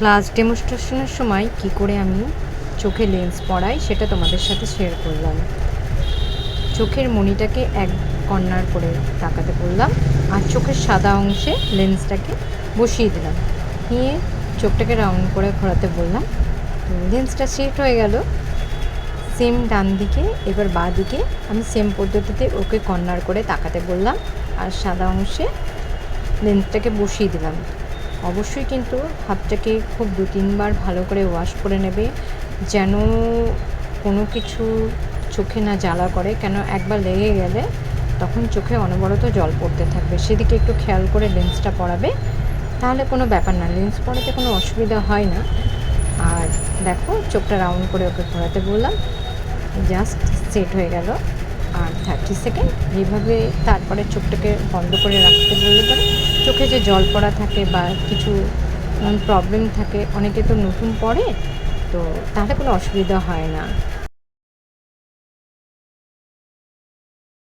Class ডেমনস্ট্রেশনের সময় কি করে আমি চোখে লেন্স পরাই সেটা তোমাদের সাথে শেয়ার করলাম। চোখের মণিটাকে এক কর্নার করে তাকাতে বললাম আর চোখের সাদা অংশে লেন্সটাকে বসিয়ে দিলাম। নিয়ে চোখটাকে রাউন্ড করে ঘোরাতে বললাম লেন্সটা সেট হয়ে গেল। সেম ডান দিকে, এবার বাঁ দিকে আমি সেম পদ্ধতিতে ওকে কর্নার করে তাকাতে বললাম আর সাদা অংশে লেন্সটাকে বসিয়ে দিলাম। অবশ্যই কিন্তু হাতটাকে খুব দু তিনবার ভালো করে ওয়াশ করে নেবে, যেন কোনো কিছু চোখে না জ্বালা করে। কেন একবার লেগে গেলে তখন চোখে অনবরত জল পড়তে থাকবে। সেদিকে একটু খেয়াল করে লেন্সটা পরাবে, তাহলে কোনো ব্যাপার না। লেন্স পরাতে কোনো অসুবিধা হয় না। আর দেখো, চোখটা রাউন্ড করে ওকে ঘোরাতে বললাম। জাস্ট সেট হয়ে গেল। আর থার্টি সেকেন্ড এইভাবে তারপরে চোখটাকে বন্ধ করে রাখতে বললে পরে চোখে যে জল পড়া থাকে বা কিছু প্রবলেম থাকে, অনেকে তো নতুন পড়ে, তো তাহলে কোনো অসুবিধা হয় না।